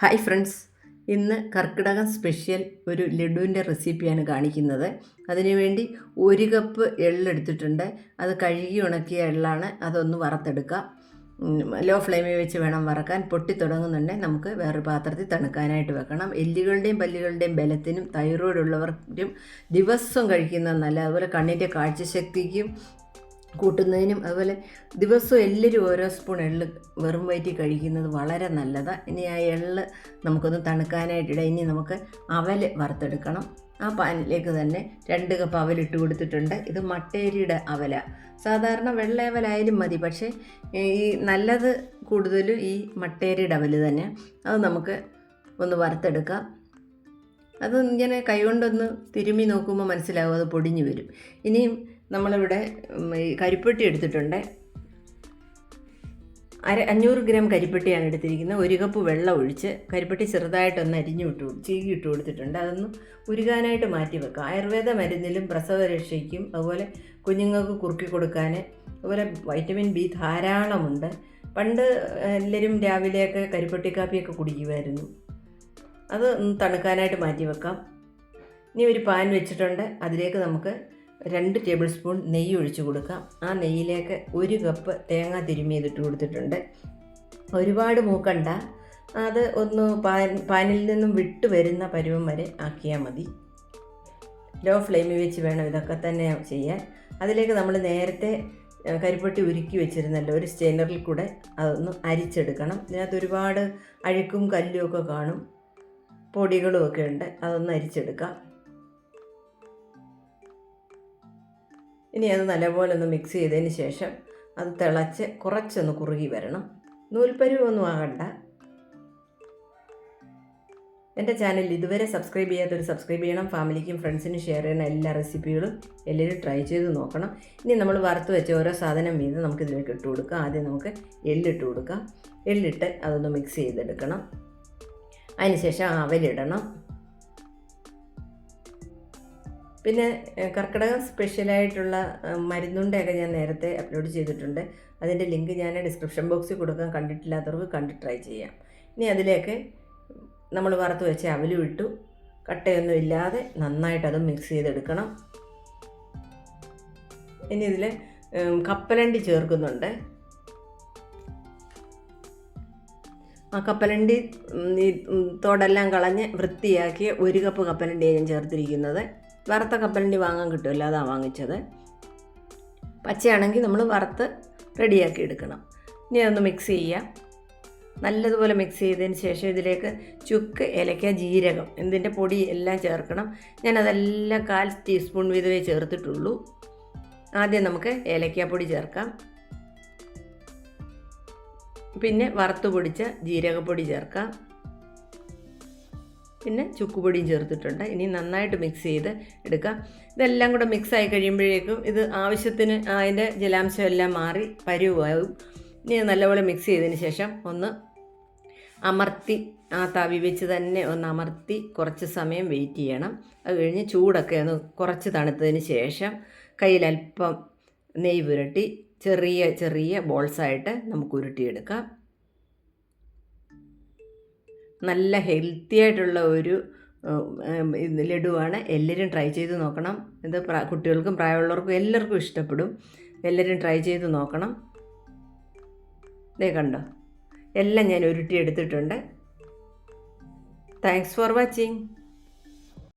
Hi friends. ഇന്ന് കർക്കിടകം special ഒരു ലഡുവിന്റെ റെസിപ്പിയാണ് കാണിക്കുന്നത്. അതിനുവേണ്ടി ഒരു കപ്പ് എള്ളെടുത്തിട്ടുണ്ട് അത് കഴുകി ഉണക്കിയ എള്ളാണ്. അതൊന്ന് വറുത്തെടുക്കുക. ലോ ഫ്ലെയിമിൽ വെച്ച് വേണം വറക്കാൻ. പൊട്ടി തുടങ്ങുന്നുണ്ടെങ്കിൽ നമുക്ക് വേറൊരു പാത്രത്തിൽ തണുക്കാനായിട്ട് വെക്കണം. എല്ലുകളുടെയും പല്ലുകളുടെയും ബലത്തിനും തൈറോയ്ഡ് ഉള്ളവർക്കും ദിവസവും കഴിക്കുന്നത് നല്ല അതുപോലെ കണ്ണിന്റെ കാഴ്ചശക്തിക്കും കൂട്ടുന്നതിനും അതുപോലെ ദിവസവും എല്ലാവരും ഓരോ സ്പൂൺ എള്ള് വെറും വയറ്റി കഴിക്കുന്നത് വളരെ നല്ലതാണ് ഇനി ആ എള്ള് നമുക്കൊന്ന് തണുക്കാനായിട്ടിട ഇനി നമുക്ക് അവൽ വറുത്തെടുക്കണം. ആ പാനിലേക്ക് തന്നെ രണ്ട് കപ്പ് അവൽ അവലിട്ട് കൊടുത്തിട്ടുണ്ട്. ഇത് മട്ടേരിയുടെ അവല. സാധാരണ വെള്ളയവലായാലും മതി. പക്ഷേ ഈ നല്ലത് കൂടുതലും ഈ മട്ടേരിയുടെ അവൽ തന്നെ. അത് നമുക്ക് ഒന്ന് വറുത്തെടുക്കാം. അത് ഇങ്ങനെ കൈകൊണ്ടൊന്ന് തിരുമ്മി നോക്കുമ്പോൾ മനസ്സിലാവും അത് പൊടിഞ്ഞു വരും. ഇനിയും നമ്മളിവിടെ കരിപ്പെട്ടി എടുത്തിട്ടുണ്ട്. അര അഞ്ഞൂറ് ഗ്രാം കരിപ്പെട്ടിയാണ് എടുത്തിരിക്കുന്നത്. ഒരു കപ്പ് വെള്ളം ഒഴിച്ച് കരിപ്പെട്ടി ചെറുതായിട്ടൊന്ന് അരിഞ്ഞു വിട്ടു ചീകി ഇട്ട് കൊടുത്തിട്ടുണ്ട്. അതൊന്ന് ഉരുകാനായിട്ട് മാറ്റി വെക്കാം ആയുർവേദ മരുന്നിലും പ്രസവരക്ഷയ്ക്കും അതുപോലെ കുഞ്ഞുങ്ങൾക്ക് കുറുക്കി കൊടുക്കാൻ അതുപോലെ വൈറ്റമിൻ ബി ധാരാളമുണ്ട്. പണ്ട് എല്ലാവരും രാവിലെയൊക്കെ കരിപ്പെട്ടി കാപ്പിയൊക്കെ കുടിക്കുമായിരുന്നു. അത് തണുക്കാനായിട്ട് മാറ്റി വെക്കാം. ഇനി ഒരു പാൻ വെച്ചിട്ടുണ്ട്. അതിലേക്ക് നമുക്ക് രണ്ട് ടേബിൾ സ്പൂൺ നെയ്യ് ഒഴിച്ച് കൊടുക്കാം ആ നെയ്യിലേക്ക് ഒരു കപ്പ് തേങ്ങ തിരുമിയതിട്ട് കൊടുത്തിട്ടുണ്ട്. ഒരുപാട് മൂക്കണ്ട. അത് ഒന്ന് പാൻ പാനിൽ നിന്നും വിട്ട് വരുന്ന പരുവം വരെ ആക്കിയാൽ മതി. ലോ ഫ്ലെയിമിൽ വെച്ച് വേണം ഇതൊക്കെ തന്നെ ചെയ്യാൻ. അതിലേക്ക് നമ്മൾ നേരത്തെ കരിപ്പൊട്ടി ഉരുക്കി വെച്ചിരുന്നല്ലോ ഒരു സ്റ്റെയിനറിൽ കൂടെ അതൊന്ന് അരിച്ചെടുക്കണം. ഇതിനകത്ത് ഒരുപാട് അഴുക്കും കല്ലും ഒക്കെ കാണും. പൊടികളും ഒക്കെ ഉണ്ട്. അതൊന്ന് അരിച്ചെടുക്കാം. ഇനി അത് നല്ലപോലെ ഒന്ന് മിക്സ് ചെയ്തതിന് ശേഷം അത് തിളച്ച് കുറച്ചൊന്ന് കുറുകി വരണം. നൂൽപ്പരുവൊന്നും ആകണ്ട. എന്റെ ചാനൽ ഇതുവരെ സബ്സ്ക്രൈബ് ചെയ്യാത്തവർ സബ്സ്ക്രൈബ് ചെയ്യണം. ഫാമിലിക്കും ഫ്രണ്ട്സിനും ഷെയർ ചെയ്യണം. എല്ലാ റെസിപ്പികളും എല്ലാവരും ട്രൈ ചെയ്ത് നോക്കണം. ഇനി നമ്മൾ വറുത്ത് വെച്ച ഓരോ സാധനം വീതം നമുക്ക് ഇതിലേക്ക് ഇട്ട് കൊടുക്കാം. ആദ്യം നമുക്ക് എള്ളിട്ട് കൊടുക്കാം. എള്ളിട്ട് അതൊന്ന് മിക്സ് ചെയ്തെടുക്കണം. അതിനുശേഷം അവലിടണം. പിന്നെ കർക്കിടകം സ്പെഷ്യലായിട്ടുള്ള മരുന്നുണ്ടയൊക്കെ ഞാൻ നേരത്തെ അപ്ലോഡ് ചെയ്തിട്ടുണ്ട്. അതിന്റെ ലിങ്ക് ഞാൻ ഡിസ്ക്രിപ്ഷൻ ബോക്സിൽ കൊടുക്കാൻ കണ്ടിട്ടില്ലാത്തവർക്ക് കണ്ട് ട്രൈ ചെയ്യാം. ഇനി അതിലേക്ക് നമ്മൾ വറുത്ത് വെച്ച് അവലും ഇട്ടു. കട്ടയൊന്നും ഇല്ലാതെ നന്നായിട്ട് അത് മിക്സ് ചെയ്തെടുക്കണം. ഇനി ഇതിൽ കപ്പലണ്ടി ചേർക്കുന്നുണ്ട്. ആ കപ്പലണ്ടി തോടെല്ലാം കളഞ്ഞ് വൃത്തിയാക്കിയ ഒരു കപ്പ് കപ്പലണ്ടിയാണ് ഞാൻ ചേർത്തിരിക്കുന്നത്. വറുത്ത കപ്പലണ്ടി വാങ്ങാൻ കിട്ടുമല്ലോ അതാണ് വാങ്ങിച്ചത്. പച്ചയാണെങ്കിൽ നമ്മൾ വറുത്ത് റെഡിയാക്കി എടുക്കണം. ഇനി അതൊന്ന് മിക്സ് ചെയ്യാം നല്ലതുപോലെ മിക്സ് ചെയ്തതിന് ശേഷം ഇതിലേക്ക് ചുക്ക് ഏലക്ക ജീരകം ഇതിന്റെ പൊടി എല്ലാം ചേർക്കണം. ഞാനതെല്ലാം കാൽ ടീസ്പൂൺ വീതമേ ചേർത്തിട്ടുള്ളൂ. ആദ്യം നമുക്ക് ഏലക്കാപ്പൊടി ചേർക്കാം. പിന്നെ വറുത്ത് പൊടിച്ച ജീരകപ്പൊടി ചേർക്കാം. പിന്നെ ചുക്കുപൊടിയും ചേർത്തിട്ടുണ്ട്. ഇനി നന്നായിട്ട് മിക്സ് ചെയ്ത് എടുക്കാം. ഇതെല്ലാം കൂടെ മിക്സ് ആയി കഴിയുമ്പോഴേക്കും ഇത് ആവശ്യത്തിന് അതിന്റെ ജലാംശം എല്ലാം മാറി പരുവാകും. ഇനി നല്ലപോലെ മിക്സ് ചെയ്തതിന് ശേഷം ഒന്ന് അമർത്തി ആ തവി വെച്ച് തന്നെ ഒന്ന് അമർത്തി കുറച്ച് സമയം വെയിറ്റ് ചെയ്യണം. അത് കഴിഞ്ഞ് ചൂടൊക്കെ ഒന്ന് കുറച്ച് തണുത്തതിന് ശേഷം കയ്യിൽ അല്പം നെയ്യ് പുരട്ടി ചെറിയ ചെറിയ ബോൾസായിട്ട് നമുക്ക് ഉരുട്ടിയെടുക്കാം. നല്ല ഹെൽത്തി ആയിട്ടുള്ള ഒരു ലഡുവാണ്. എല്ലാവരും ട്രൈ ചെയ്ത് നോക്കണം. ഇത് കുട്ടികൾക്കും പ്രായമുള്ളവർക്കും എല്ലാവർക്കും ഇഷ്ടപ്പെടും. എല്ലാവരും ട്രൈ ചെയ്ത് നോക്കണം. ദേ കണ്ടോ? എല്ലാം ഞാൻ ഉരുട്ടി എടുത്തിട്ടുണ്ട് താങ്ക്സ് ഫോർ വാച്ചിങ്